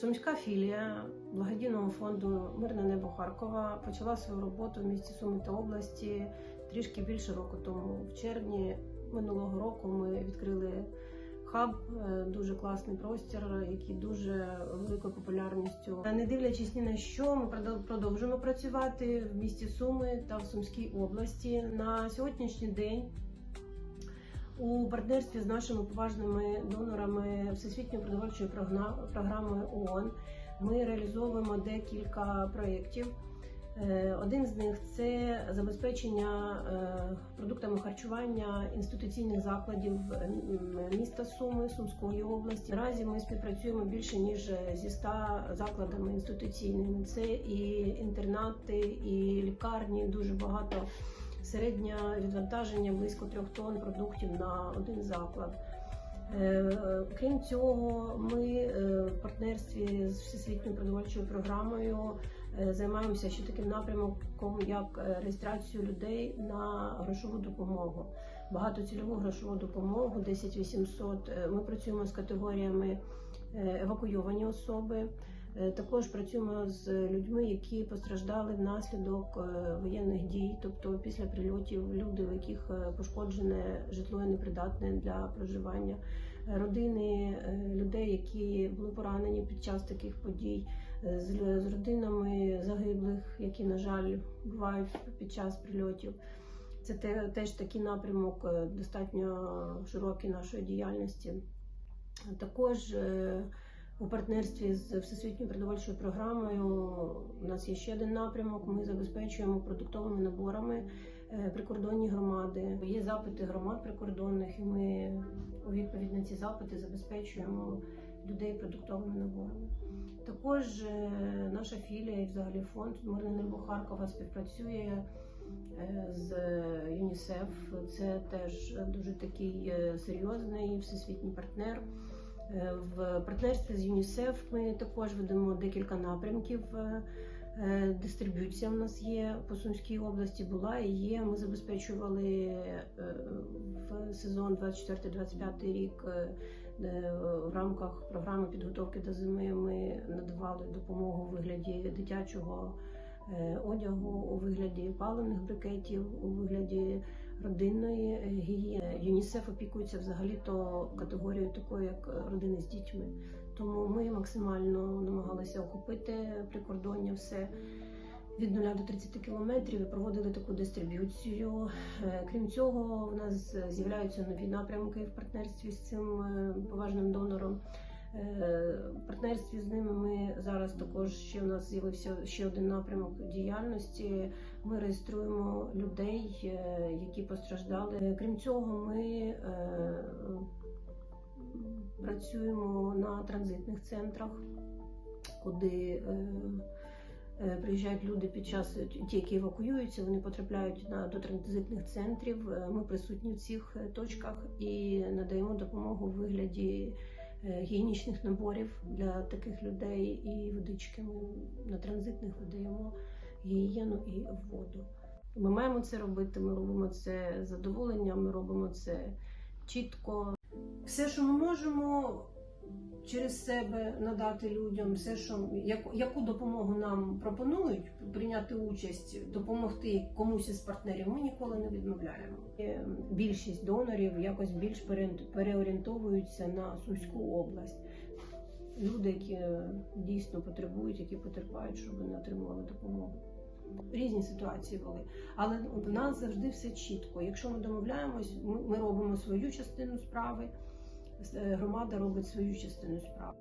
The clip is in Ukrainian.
Сумська філія благодійного фонду Мирне небо Харкова почала свою роботу в місті Суми та області трішки більше року тому. В червні минулого року ми відкрили хаб, е, дуже класний простір, який дуже великою популярністю. Не дивлячись ні на що, ми продов- продовжуємо працювати в місті Суми та в Сумській області. На сьогоднішній день у партнерстві з нашими поважними донорами Всесвітньої продовольчої програми ООН ми реалізовуємо декілька проєктів. Е, Один з них це забезпечення е, продуктами харчування інституційних закладів е, міста Суми, Сумської області. Наразі ми співпрацюємо більше ніж зі 100 закладами інституційними. Це і інтернати, і лікарні, дуже багато середнє відвантаження близько трьох тонн продуктів на один заклад. Е, Крім цього, ми е, в партнерстві з всесвітньою продовольчою програмою е, займаємося ще таким напрямком, як реєстрацію людей на грошову допомогу. Багатоцільову грошову допомогу 10 800. Е, Ми працюємо з категоріями евакуйовані особи. Е, Також працюємо з людьми, які постраждали внаслідок е, воєнних дій, тобто після прильотів люди, у яких е, пошкоджене житло і непридатне для проживання, родини людей, які були поранені під час таких подій, з родинами загиблих, які, на жаль, бувають під час прильотів. Це теж такий напрямок достатньо широкий нашої діяльності. Також у партнерстві з Всесвітньою продовольчою програмою у нас є ще один напрямок. Ми забезпечуємо продуктовими наборами е, прикордонні громади. Є запити громад прикордонних, і ми у відповідь на ці запити забезпечуємо людей продуктовими наборами. Також е, наша філія і взагалі фонд Мирне небо Харкова співпрацює е, з ЮНІСЕФ. Це теж дуже такий серйозний всесвітній партнер. Е, В партнерстві з ЮНІСЕФ ми також ведемо декілька напрямків. Е, е, Дистриб'юція в нас є по Сумській області була і є. Ми забезпечували в сезон 24-25 рік в рамках програми підготовки до зими. Ми надавали допомогу у вигляді дитячого одягу, у вигляді паливних брикетів, у вигляді родинної е, гігієни. ЮНІСЕФ опікується взагалі то категорією такою, як е, родини з дітьми. Тому ми максимально намагалися охопити прикордоння все від 0 до 30 кілометрів і проводили таку дистриб'юцію. Е, Крім цього, в нас з'являються нові напрямки в партнерстві з цим поважним донором. Е, В партнерстві з ними ми зараз також ще в нас з'явився ще один напрямок діяльності. Ми реєструємо людей, е, які постраждали. Крім цього, ми е, працюємо на транзитних центрах, куди приїжджають люди під час ті, які евакуюються, вони потрапляють на до транзитних центрів. Ми присутні в цих точках і надаємо допомогу в вигляді гігієнічних наборів для таких людей і водички. Ми на транзитних видаємо гігієну і воду. Ми маємо це робити. Ми робимо це задоволенням. Ми робимо це чітко. Все, що ми можемо через себе надати людям, все, що яку, яку допомогу нам пропонують прийняти участь, допомогти комусь із партнерів, ми ніколи не відмовляємо. Е, Більшість донорів якось більш переорієнтовуються на Сумську область. Люди, які е, дійсно потребують, які потерпають, щоб вони отримували допомогу. Різні ситуації були, але в нас завжди все чітко. Якщо ми домовляємось, ми, робимо свою частину справи, громада робить свою частину справи.